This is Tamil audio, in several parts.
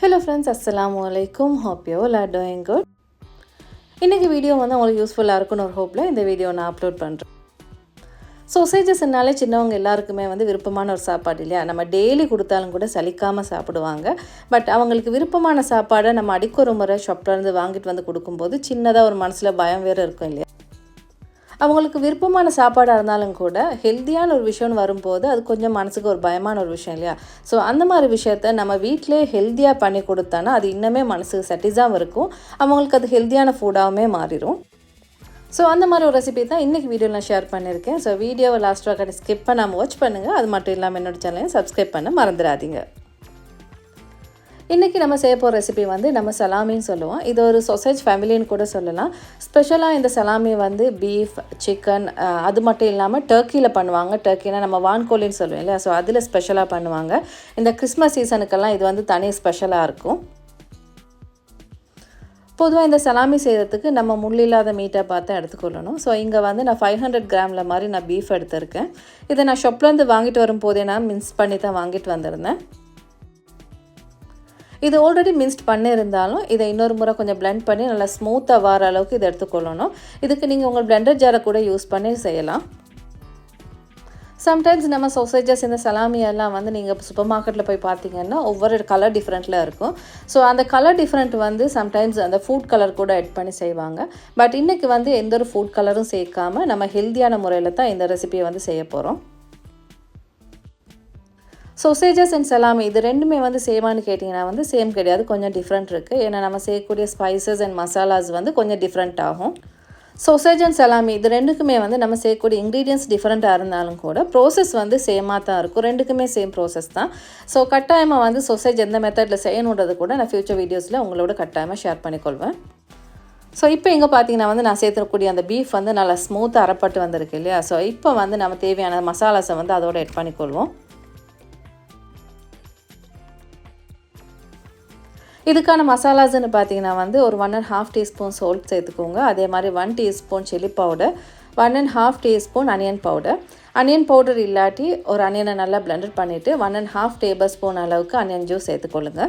ஹலோ ஃப்ரெண்ட்ஸ் அஸ்லாம் வலைக்கும் hope you are doing good இன்றைக்கி வீடியோ வந்து உங்களுக்கு யூஸ்ஃபுல்லாக இருக்குன்னு ஒரு ஹோப்பில் இந்த வீடியோ நான் அப்லோட் பண்ணுறேன் சொசைஜஸ்னாலே சின்னவங்க எல்லாருக்குமே வந்து விருப்பமான ஒரு சாப்பாடு இல்லையா? நம்ம டெய்லி கொடுத்தாலும் கூட சலிக்காமல் சாப்பிடுவாங்க. பட் அவங்களுக்கு விருப்பமான சாப்பாடை நம்ம அடிக்கொரு முறை ஷாப்லேருந்து வாங்கிட்டு வந்து கொடுக்கும்போது சின்னதாக ஒரு மனசில் பயம் வேறு இருக்கும் இல்லையா? அவங்களுக்கு விருப்பமான சாப்பாடாக இருந்தாலும் கூட ஹெல்த்தியான ஒரு விஷயம்னு வரும்போது அது கொஞ்சம் மனசுக்கு ஒரு பயமான ஒரு விஷயம் இல்லையா? ஸோ அந்த மாதிரி விஷயத்த நம்ம வீட்டிலே ஹெல்த்தியாக பண்ணி கொடுத்தோன்னா அது இன்னுமே மனசுக்கு சட்டிஸாகவும் இருக்கும். அவங்களுக்கு அது ஹெல்த்தியான ஃபுட்டாகவுமே மாறிடும் ஸோ அந்த மாதிரி ஒரு ரெசிபி தான் இன்றைக்கி வீடியோ நான் ஷேர் பண்ணியிருக்கேன். ஸோ வீடியோவை லாஸ்ட் வாக்கடி ஸ்கிப் பண்ணாமல் வாட்ச் பண்ணுங்கள் அது மட்டும் இல்லாமல் என்னோட சேனலையும் சப்ஸ்கிரைப் பண்ண மறந்துடாதீங்க. இன்றைக்கி நம்ம செய்ய போகிற ரெசிபி வந்து நம்ம சலாமின்னு சொல்லுவோம். இது ஒரு சொசைஜ் ஃபேமிலின்னு கூட சொல்லலாம். ஸ்பெஷலாக இந்த சலாமி வந்து பீஃப் சிக்கன் அது மட்டும் இல்லாமல் டர்க்கியில் பண்ணுவாங்க. டர்க்கினா நம்ம வான்கோழின்னு சொல்லுவோம் இல்லையா? ஸோ அதில் ஸ்பெஷலாக பண்ணுவாங்க. இந்த கிறிஸ்மஸ் சீசனுக்கெல்லாம் இது வந்து தனி ஸ்பெஷலாக இருக்கும். பொதுவாக இந்த சலாமி செய்கிறதுக்கு நம்ம முள்ளில்லாத மீட்டை பார்த்து எடுத்துக்கொள்ளணும். ஸோ இங்கே வந்து நான் ஃபைவ் ஹண்ட்ரட் கிராமில் மாதிரி நான் பீஃப் எடுத்திருக்கேன். இதை நான் ஷாப்லேருந்து வாங்கிட்டு வரும்போதே நான் மின்ஸ் பண்ணி தான் வாங்கிட்டு வந்திருந்தேன். இது ஆல்ரெடி மின்ஸ்ட் பண்ணியிருந்தாலும் இதை இன்னொரு முறை கொஞ்சம் பிளெண்ட் பண்ணி நல்லா ஸ்மூத்தாக வர அளவுக்கு இதை எடுத்துக்கொள்ளணும். இதுக்கு நீங்கள் உங்கள் பிளெண்டர் ஜாரை கூட யூஸ் பண்ணி செய்யலாம். சம்டைம்ஸ் நம்ம சொசைஜஸ் இந்த சலாமி எல்லாம் வந்து நீங்கள் சூப்பர் மார்க்கெட்டில் போய் பார்த்தீங்கன்னா ஒவ்வொரு கலர் டிஃப்ரெண்ட்டில் இருக்கும். ஸோ அந்த கலர் டிஃப்ரெண்ட் வந்து சம்டைம்ஸ் அந்த ஃபுட் கலர் கூட எட் பண்ணி செய்வாங்க. பட் இன்றைக்கி வந்து எந்த ஒரு ஃபுட் கலரும் சேர்க்காம நம்ம ஹெல்த்தியான முறையில் தான் இந்த ரெசிபியை வந்து செய்ய போகிறோம் சொசேஜஸ் அண்ட் சலாமி இது ரெண்டுமே வந்து சேமான்னு கேட்டிங்கன்னா வந்து சேம் கிடையாது கொஞ்சம் டிஃப்ரெண்ட் இருக்குது ஏன்னா நம்ம செய்யக்கூடிய ஸ்பைசஸ் அண்ட் மசாலாஸ் வந்து கொஞ்சம் டிஃப்ரெண்ட் ஆகும். சொசேஜ் அண்ட் சலாமி இது ரெண்டுக்குமே வந்து நம்ம செய்யக்கூடிய இன்க்ரீடியன்ஸ் டிஃப்ரெண்ட்டாக இருந்தாலும் கூட ப்ரோசஸ் வந்து சேமாக தான் இருக்கும். ரெண்டுக்குமே சேம் ப்ரோசஸ் தான். ஸோ கட்டாயமாக வந்து சொசேஜ் எந்த மெத்தடில் செய்யணுன்றது கூட நான் ஃப்யூச்சர் வீடியோஸில் உங்களோட கட்டாயமாக ஷேர் பண்ணிக்கொள்வேன். ஸோ இப்போ இங்கே பார்த்தீங்கன்னா வந்து நான் சேர்த்துக்கூடிய அந்த பீஃப் வந்து நல்லா ஸ்மூத்தாக அறப்பட்டு வந்திருக்கு இல்லையா? ஸோ இப்போ வந்து நம்ம தேவையான மசாலாஸை வந்து அதோட எட் பண்ணிக்கொள்வோம். இதுக்கான மசாலாஸ்ன்னு பார்த்தீங்கன்னா வந்து ஒரு one and half teaspoon salt சேர்த்துக்கோங்க. அதே மாதிரி one teaspoon chilli powder one and half teaspoon onion powder onion powder இல்லாட்டி ஒரு அனியனை நல்லா பிளெண்டட் பண்ணிவிட்டு one and half tablespoon அளவுக்கு அனியன் ஜூஸ் சேர்த்துக்கொள்ளுங்க.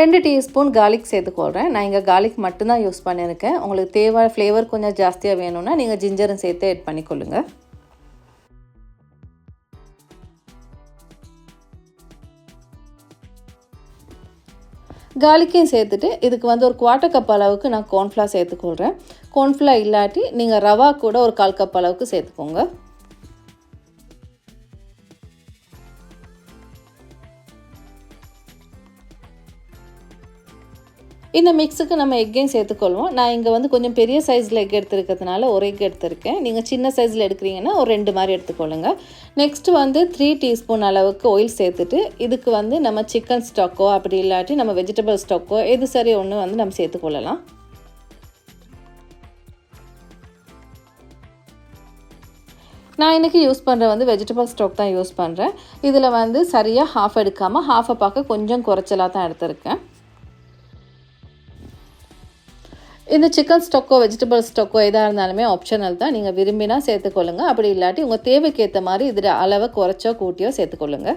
ரெண்டு டீஸ்பூன் கார்லிக் சேர்த்துக்கொள்கிறேன் நான் இங்கே கார்லிக் மட்டும்தான் யூஸ் பண்ணியிருக்கேன். உங்களுக்கு தேவை ஃப்ளேவர் கொஞ்சம் ஜாஸ்தியாக வேணும்னா நீங்கள் ஜிஞ்சரும் சேர்த்து ஆட் பண்ணிக்கொள்ளுங்கள் கார்லிக்கையும் சேர்த்துட்டு இதுக்கு வந்து ஒரு குவாட்டர் கப் அளவுக்கு நான் கோர்ன்ஃப்ளா சேர்த்துக்கொள்கிறேன் கோர்ன்ஃப்ளா இல்லாட்டி நீங்கள் ரவா கூட ஒரு கால் கப் அளவுக்கு சேர்த்துக்கோங்க. இந்த மிக்ஸுக்கு நம்ம எக்கையும் சேர்த்துக்கொள்வோம். நான் இங்கே வந்து கொஞ்சம் பெரிய சைஸில் எக் எடுத்துருக்கிறதுனால ஒரு எக் எடுத்திருக்கேன். நீங்கள் சின்ன சைஸில் எடுக்கிறீங்கன்னா ஒரு ரெண்டு மாதிரி எடுத்துக்கொள்ளுங்க. நெக்ஸ்ட் வந்து த்ரீ டீஸ்பூன் அளவுக்கு ஆயில் சேர்த்துட்டு இதுக்கு வந்து நம்ம சிக்கன் ஸ்டாக்கோ அப்படி இல்லாட்டி நம்ம வெஜிடபிள் ஸ்டாக்கோ எது சரி ஒன்று வந்து நம்ம சேர்த்துக்கொள்ளலாம். நான் இன்றைக்கி யூஸ் பண்ணுற வந்து வெஜிடபிள் ஸ்டாக் தான் யூஸ் பண்ணுறேன் இதில் வந்து சரியாக ஹாஃப் எடுக்காமல் ஹாஃபை பார்க்க கொஞ்சம் குறைச்சலாக தான் எடுத்திருக்கேன். இந்த சிக்கன் ஸ்டொக்கோ வெஜிடபிள் ஸ்டொக்கோ எதாக இருந்தாலுமே ஆப்ஷனல் தான். நீங்கள் விரும்பினா சேர்த்துக்கொள்ளுங்க. அப்படி இல்லாட்டி உங்கள் தேவைக்கு ஏற்ற மாதிரி இதில் அளவை குறைச்சோ கூட்டியோ சேர்த்துக்கொள்ளுங்க.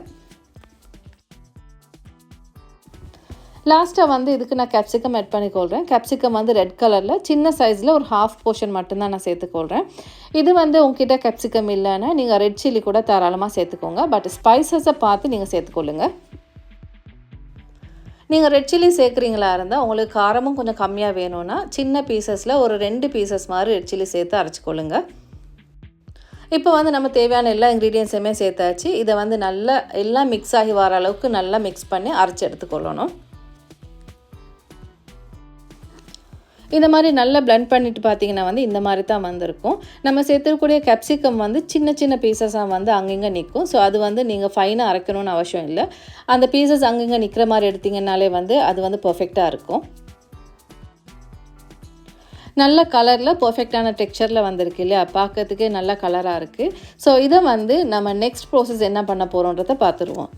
லாஸ்ட்டாக வந்து இதுக்கு நான் கேப்சிகம் ஆட் பண்ணிக்கொள்கிறேன் கேப்சிகம் வந்து ரெட் கலரில் சின்ன சைஸில் ஒரு ஹாஃப் போர்ஷன் மட்டும்தான் நான் சேர்த்துக்கொள்கிறேன் இது வந்து உங்ககிட்ட கேப்சிகம் இல்லைன்னா நீங்கள் ரெட் சில்லி கூட தாராளமாக சேர்த்துக்கோங்க. பட் ஸ்பைசஸை பார்த்து நீங்கள் சேர்த்துக்கொள்ளுங்கள் நீங்கள் ரெட் சில்லி சேர்க்குறீங்களா இருந்தால் உங்களுக்கு காரமும் கொஞ்சம் கம்மியாக வேணும்னா சின்ன பீசஸில் ஒரு ரெண்டு பீசஸ் மாதிரி ரெட் சில்லி சேர்த்து அரைச்சிக்கொள்ளுங்க. இப்போ வந்து நம்ம தேவையான எல்லா இன்க்ரீடியன்ஸுமே சேர்த்தாச்சு. இதை வந்து நல்லா எல்லாம் மிக்ஸ் ஆகி வர அளவுக்கு நல்லா மிக்ஸ் பண்ணி அரைச்சி எடுத்துக்கொள்ளணும். இந்த மாதிரி நல்லா பிளெண்ட் பண்ணிட்டு பார்த்தீங்கன்னா வந்து இந்த மாதிரி தான் வந்திருக்கும். நம்ம சேர்த்துக்கூடிய கேப்சிகம் வந்து சின்ன சின்ன பீசஸாக வந்து அங்கங்கே நிற்கும் ஸோ அது வந்து நீங்கள் ஃபைனாக அரைக்கணும்னு அவசியம் இல்லை. அந்த பீசஸ் அங்கங்கே நிற்கிற மாதிரி எடுத்திங்கனாலே வந்து அது வந்து பர்ஃபெக்டாக இருக்கும். நல்ல கலரில் பர்ஃபெக்டான டெக்ஸ்சரில் வந்திருக்கு இல்லையா? பார்க்கறதுக்கே நல்ல கலராக இருக்குது ஸோ இதை வந்து நம்ம நெக்ஸ்ட் ப்ரோசஸ் என்ன பண்ண போகிறோன்றதை பார்த்துருவோம்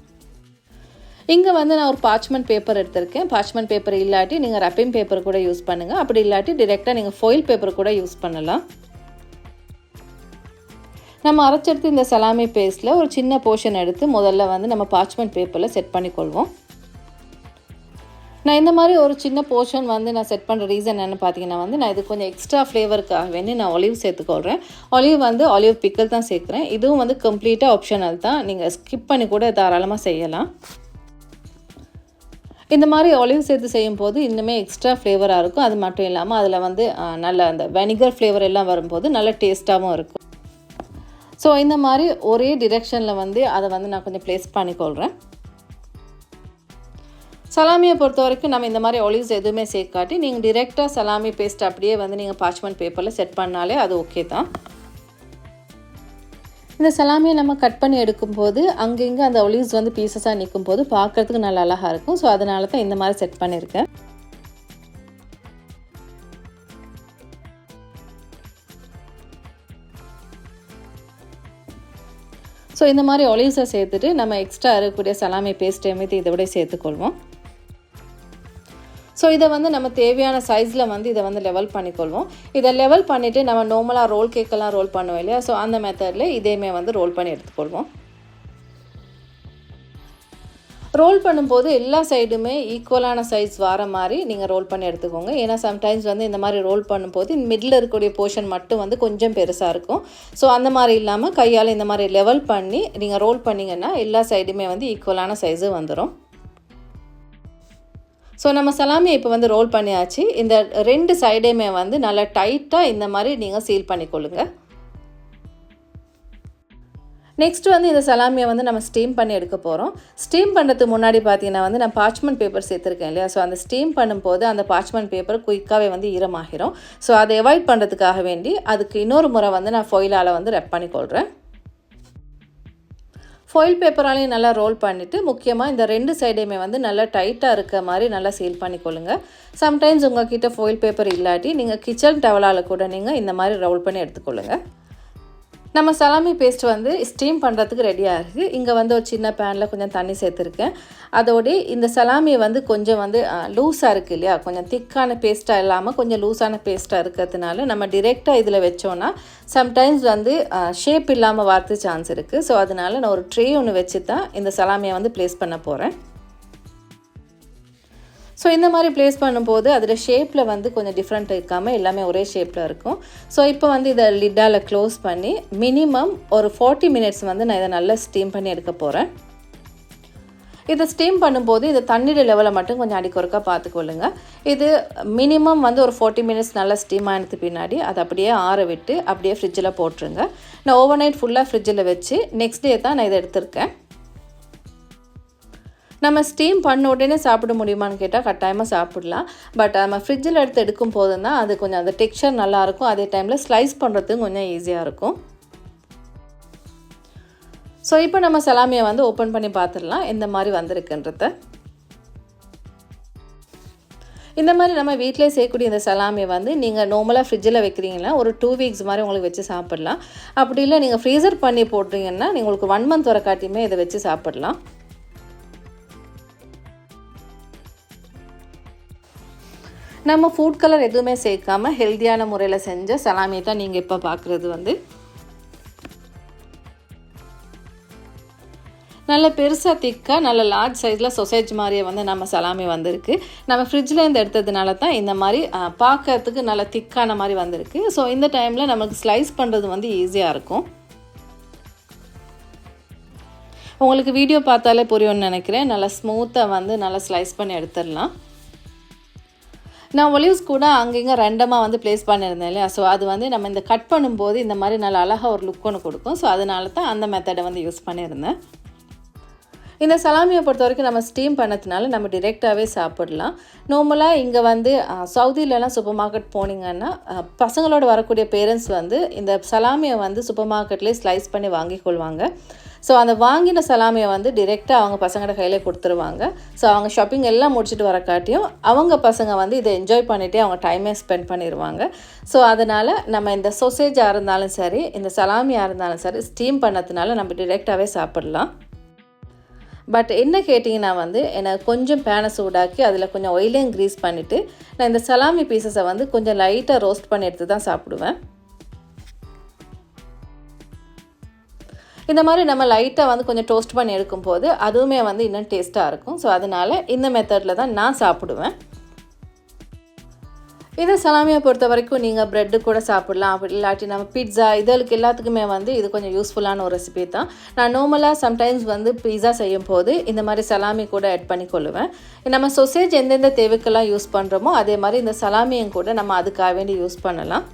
இங்கே வந்து நான் ஒரு பார்ச்மெண்ட் பேப்பர் எடுத்திருக்கேன். பார்ச்மெண்ட் பேப்பர் இல்லாட்டி நீங்கள் ரப்பிங் பேப்பர் கூட யூஸ் பண்ணுங்கள் அப்படி இல்லாட்டி டிரெக்டாக நீங்கள் ஃபோயில் பேப்பர் கூட யூஸ் பண்ணலாம். நம்ம அரைச்செடுத்து இந்த சலாமி பேஸ்ட்டில் ஒரு சின்ன போர்ஷன் எடுத்து முதல்ல வந்து நம்ம பார்ச்மெண்ட் பேப்பரில் செட் பண்ணிக்கொள்வோம். நான் இந்த மாதிரி ஒரு சின்ன போர்ஷன் வந்து நான் செட் பண்ணுற ரீசன் என்னென்னு பார்த்தீங்கன்னா வந்து நான் இது கொஞ்சம் எக்ஸ்ட்ரா ஃப்ளேவருக்காக வேண்டி நான் ஒலிவ் சேர்த்துக்கொள்கிறேன் ஒலிவ் வந்து ஒலிவ் பிக்கல் தான் சேர்க்குறேன். இதுவும் வந்து கம்ப்ளீட்டாக ஆப்ஷனல் தான். நீங்கள் ஸ்கிப் பண்ணி கூட தாராளமாக செய்யலாம். இந்த மாதிரி ஒலிவ் சேர்த்து செய்யும் போது இன்னுமே எக்ஸ்ட்ரா ஃப்ளேவராக இருக்கும். அது மட்டும் இல்லாமல் அதில் வந்து நல்ல அந்த வெனிகர் ஃப்ளேவர் எல்லாம் வரும்போது நல்ல டேஸ்ட்டாகவும் இருக்கும். ஸோ இந்த மாதிரி ஒரே டிரெக்ஷனில் வந்து அதை வந்து நான் கொஞ்சம் ப்ளேஸ் பண்ணிக்கொள்கிறேன் சலாமியை பொறுத்த வரைக்கும் நம்ம இந்த மாதிரி ஒலிவ்ஸ் எதுவுமே சேர்க்காட்டி நீங்கள் டிரெக்டாக சலாமி பேஸ்ட் அப்படியே வந்து நீங்கள் பார்ச்மெண்ட் பேப்பரில் செட் பண்ணாலே அது ஓகே தான். இந்த சலாமியை நம்ம கட் பண்ணி எடுக்கும்போது அங்கங்கே அந்த ஒலிவ்ஸ் வந்து பீசஸாக நிற்கும் போது பார்க்குறதுக்கு நல்லா அழகாக இருக்கும். ஸோ அதனால தான் இந்த மாதிரி செட் பண்ணியிருக்கேன். ஸோ இந்த மாதிரி ஒலிவ்ஸை சேர்த்துட்டு நம்ம எக்ஸ்ட்ரா இருக்கக்கூடிய சலாமி பேஸ்ட்டையுமே மீது சேர்த்துக்கொள்வோம். ஸோ இதை வந்து நம்ம தேவையான சைஸில் வந்து இதை வந்து லெவல் பண்ணிக்கொள்வோம். இதை லெவல் பண்ணிவிட்டு நம்ம நார்மலாக ரோல் கேக்கெல்லாம் ரோல் பண்ணுவோம் இல்லையா? ஸோ அந்த மெத்தடில் இதேமே வந்து ரோல் பண்ணி எடுத்துக்கொள்வோம். ரோல் பண்ணும்போது எல்லா சைடுமே ஈக்குவலான சைஸ் வர மாதிரி நீங்கள் ரோல் பண்ணி எடுத்துக்கோங்க. ஏன்னா சம்டைம்ஸ் வந்து இந்த மாதிரி ரோல் பண்ணும்போது மிடில் இருக்கக்கூடிய போர்ஷன் மட்டும் வந்து கொஞ்சம் பெருசாக இருக்கும். ஸோ அந்த மாதிரி இல்லாமல் கையால் இந்த மாதிரி லெவல் பண்ணி நீங்கள் ரோல் பண்ணிங்கன்னா எல்லா சைடுமே வந்து ஈக்குவலான சைஸு வந்துடும் ஸோ நம்ம சலாமியை இப்போ வந்து ரோல் பண்ணியாச்சு. இந்த ரெண்டு சைடையுமே வந்து நல்லா டைட்டாக இந்த மாதிரி நீங்கள் சீல் பண்ணிக்கொள்ளுங்க. நெக்ஸ்ட் வந்து இந்த சலாமியை வந்து நம்ம ஸ்டீம் பண்ணி எடுக்க போகிறோம் ஸ்டீம் பண்ணுறதுக்கு முன்னாடி பார்த்தீங்கன்னா வந்து நான் பார்ச்மெண்ட் பேப்பர் சேர்த்துருக்கேன் இல்லையா? ஸோ அந்த ஸ்டீம் பண்ணும்போது அந்த பார்ச்மெண்ட் பேப்பர் குயிக்காகவே வந்து ஈரமாகிரும். ஸோ அதை அவாய்ட் பண்ணுறதுக்காக வேண்டி அதுக்கு இன்னொரு முறை வந்து நான் ஃபொயிலால் வந்து ரெப் பண்ணிக்கொள்கிறேன் ஃபாயில் பேப்பராலையும் நல்லா ரோல் பண்ணிவிட்டு முக்கியமாக இந்த ரெண்டு சைடையுமே வந்து நல்லா டைட்டாக இருக்க மாதிரி நல்லா சீல் பண்ணிக்கொள்ளுங்க. சம்டைம்ஸ் உங்கள் கிட்டே ஃபாயில் பேப்பர் இல்லாட்டி நீங்கள் கிச்சன் டவலால் கூட நீங்கள் இந்த மாதிரி ரோல் பண்ணி எடுத்துக்கொள்ளுங்கள் நம்ம சலாமி பேஸ்ட் வந்து ஸ்டீம் பண்ணுறதுக்கு ரெடியாக இருக்குது இங்கே வந்து ஒரு சின்ன பேனில் கொஞ்சம் தண்ணி சேர்த்துருக்கேன். அதோடு இந்த சலாமி வந்து கொஞ்சம் வந்து லூஸாக இருக்குது இல்லையா? கொஞ்சம் திக்கான பேஸ்ட்டாக இல்லாமல் கொஞ்சம் லூஸான பேஸ்ட்டாக இருக்கிறதுனால நம்ம டிரெக்டாக இதில் வச்சோன்னா சம்டைம்ஸ் வந்து ஷேப் இல்லாமல் வார்த்து சான்ஸ் இருக்குது ஸோ அதனால் நான் ஒரு ட்ரே ஒன்று வச்சு தான் இந்த சலாமியை வந்து ப்ளேஸ் பண்ண போகிறேன் ஸோ இந்த மாதிரி ப்ளேஸ் பண்ணும்போது அதில் ஷேப்பில் வந்து கொஞ்சம் டிஃப்ரெண்ட் இருக்காமல் எல்லாமே ஒரே ஷேப்பில் இருக்கும். ஸோ இப்போ வந்து இதை லிட்டால் க்ளோஸ் பண்ணி மினிமம் ஒரு ஃபார்ட்டி மினிட்ஸ் வந்து நான் இதை நல்லா ஸ்டீம் பண்ணி எடுக்க போகிறேன் இதை ஸ்டீம் பண்ணும்போது இது தண்ணீர் லெவலை மட்டும் கொஞ்சம் அடிக்கொருக்கா பார்த்துக்கொள்ளுங்க. இது மினிமம் வந்து ஒரு ஃபார்ட்டி மினிட்ஸ் நல்லா ஸ்டீம் ஆனது பின்னாடி அதை அப்படியே ஆற விட்டு அப்படியே ஃப்ரிட்ஜில் போட்டுருங்க. நான் ஓவர் நைட் ஃபுல்லாக ஃப்ரிட்ஜில் வச்சு நெக்ஸ்ட் டே தான் நான் இதை எடுத்திருக்கேன். நம்ம ஸ்டீம் பண்ண உடனே சாப்பிட முடியுமான்னு கேட்டால் கட்டாயமாக சாப்பிடலாம். பட் நம்ம ஃப்ரிட்ஜில் எடுத்து எடுக்கும் போது தான் அது கொஞ்சம் அந்த டெக்ஸ்சர் நல்லாயிருக்கும் அதே டைமில் ஸ்லைஸ் பண்ணுறதுக்கும் கொஞ்சம் ஈஸியாக இருக்கும். ஸோ இப்போ நம்ம சலாமியை வந்து ஓப்பன் பண்ணி பார்த்துடலாம். எந்த மாதிரி வந்திருக்குன்றத. இந்த மாதிரி நம்ம வீட்டிலே செய்யக்கூடிய இந்த சலாமியை வந்து நீங்கள் நார்மலாக ஃப்ரிட்ஜில் வைக்கிறீங்கன்னா ஒரு டூ வீக்ஸ் மாதிரி உங்களுக்கு வச்சு சாப்பிட்லாம். அப்படி இல்லை நீங்கள் ஃப்ரீசர் பண்ணி போட்டிங்கன்னா நீங்கள் உங்களுக்கு ஒன் மந்த் வர காட்டியுமே இதை வச்சு சாப்பிட்லாம். நம்ம ஃபுட் கலர் எதுவுமே சேர்க்காம ஹெல்த்தியான முறையில் செஞ்ச சலாமியை தான் நீங்கள் இப்போ பார்க்குறது வந்து. நல்ல பெருசாக திக்காக நல்ல லார்ஜ் சைஸில் சொசைஜ் மாதிரியே வந்து நம்ம சலாமி வந்திருக்கு. நம்ம ஃப்ரிட்ஜில் இருந்து எடுத்ததுனால தான் இந்த மாதிரி பார்க்கறதுக்கு நல்ல திக்கான மாதிரி வந்திருக்கு. ஸோ இந்த டைமில் நமக்கு ஸ்லைஸ் பண்ணுறது வந்து ஈஸியாக இருக்கும். உங்களுக்கு வீடியோ பார்த்தாலே புரியும்னு நினைக்கிறேன். நல்லா ஸ்மூத்தாக வந்து நல்லா ஸ்லைஸ் பண்ணி எடுத்துடலாம். நான் ஒலிவ்ஸ் கூட அங்கங்கே ரெண்டமாக வந்து ப்ளேஸ் பண்ணியிருந்தேன் இல்லையா? ஸோ அது வந்து நம்ம இந்த கட் பண்ணும்போது இந்த மாதிரி நல்லா அழகாக ஒரு லுக் ஒன்று கொடுக்கும். ஸோ அதனால தான் அந்த மெத்தடை வந்து யூஸ் பண்ணியிருந்தேன். இந்த சலாமியை பொறுத்த வரைக்கும் நம்ம ஸ்டீம் பண்ணதுனால நம்ம டிரெக்டாகவே சாப்பிடலாம். நார்மலாக இங்கே வந்து சவுதியிலலாம் சூப்பர் மார்க்கெட் போனீங்கன்னா பசங்களோட வரக்கூடிய பேரண்ட்ஸ் வந்து இந்த சலாமியை வந்து சூப்பர் மார்க்கெட்லேயே ஸ்லைஸ் பண்ணி வாங்கி கொள்வாங்க. ஸோ அந்த வாங்கின சலாமியை வந்து டிரெக்டாக அவங்க பசங்களோட கையிலே கொடுத்துருவாங்க. ஸோ அவங்க ஷாப்பிங் எல்லாம் முடிச்சுட்டு வர காட்டியும் அவங்க பசங்க வந்து இதை என்ஜாய் பண்ணிகிட்டே அவங்க டைமே ஸ்பெண்ட் பண்ணிடுவாங்க ஸோ அதனால் நம்ம இந்த சொசேஜாக இருந்தாலும் சரி இந்த சலாமியாக இருந்தாலும் சரி ஸ்டீம் பண்ணதுனால நம்ம டிரெக்டாகவே சாப்பிட்லாம். பட் என்ன கேட்டிங்கன்னா வந்து எனக்கு கொஞ்சம் பேனை சூடாக்கி அதில் கொஞ்சம் ஒயிலையும் க்ரீஸ் பண்ணிவிட்டு நான் இந்த சலாமி பீசஸை வந்து கொஞ்சம் லைட்டாக ரோஸ்ட் பண்ணி எடுத்து தான் சாப்பிடுவேன். இந்த மாதிரி நம்ம லைட்டாக வந்து கொஞ்சம் டோஸ்ட் பண்ணி எடுக்கும் போது அதுவுமே வந்து இன்னும் டேஸ்ட்டாக இருக்கும். ஸோ அதனால் இந்த மெத்தடில் தான் நான் சாப்பிடுவேன். இது சலாமியை பொறுத்த வரைக்கும் நீங்கள் ப்ரெட்டு கூட சாப்பிடலாம். அப்படி இல்லாட்டி நம்ம பிட்ஸா இதற்கு எல்லாத்துக்குமே வந்து இது கொஞ்சம் யூஸ்ஃபுல்லான ஒரு ரெசிபி தான். நான் நார்மலாக சம்டைம்ஸ் வந்து பிஸா செய்யும் போது இந்த மாதிரி சலாமி கூட ஆட் பண்ணி கொள்ளுவேன் நம்ம சொசேஜ் எந்தெந்த தேவைக்கெல்லாம் யூஸ் பண்ணுறோமோ அதே மாதிரி இந்த சலாமியும் கூட நம்ம அதுக்காக வேண்டி யூஸ் பண்ணலாம்.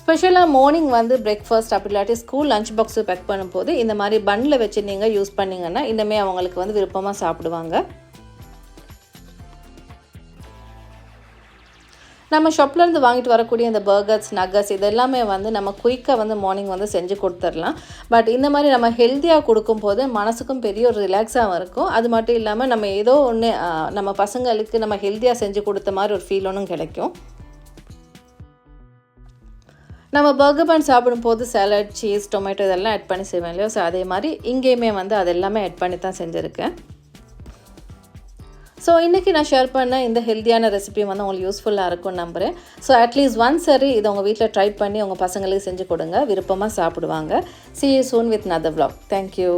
ஸ்பெஷலாக மார்னிங் வந்து பிரேக்ஃபாஸ்ட் அப்படி இல்லாட்டி ஸ்கூல் லஞ்ச் பாக்ஸு பேக் பண்ணும்போது இந்த மாதிரி பன்னில் வச்சு நீங்கள் யூஸ் பண்ணிங்கன்னா இன்னுமே அவங்களுக்கு வந்து விருப்பமாக சாப்பிடுவாங்க. நம்ம ஷாப்லேருந்து வாங்கிட்டு வரக்கூடிய இந்த பர்கர்ஸ் நகர்ஸ் இது எல்லாமே வந்து நம்ம குயிக்காக வந்து மார்னிங் வந்து செஞ்சு கொடுத்துடலாம். பட் இந்த மாதிரி நம்ம ஹெல்த்தியாக கொடுக்கும்போது மனசுக்கும் பெரிய ஒரு ரிலாக்ஸாகவும் இருக்கும். அது மட்டும் இல்லாமல் நம்ம ஏதோ ஒன்று நம்ம பசங்களுக்கு நம்ம ஹெல்த்தியாக செஞ்சு கொடுத்த மாதிரி ஒரு ஃபீல் ஒன்றும் கிடைக்கும். நம்ம பர்கர் பன் சாப்பிடும்போது சாலட் சீஸ் டொமேட்டோ இதெல்லாம் ஆட் பண்ணி செய்வேன் இல்லையோ? ஸோ அதே மாதிரி இங்கேயுமே வந்து அது எல்லாமே ஆட் பண்ணி தான் செஞ்சுருக்கேன். ஸோ இன்றைக்கி நான் ஷேர் பண்ண இந்த ஹெல்த்தியான ரெசிபி வந்து உங்களுக்கு யூஸ்ஃபுல்லாக இருக்கும்னு நம்புகிறேன் ஸோ அட்லீஸ்ட் ஒன் சரி இதை உங்கள் வீட்டில் ட்ரை பண்ணி உங்கள் பசங்களுக்கு செஞ்சு கொடுங்க. விருப்பமாக சாப்பிடுவாங்க. See you soon with another vlog. Thank you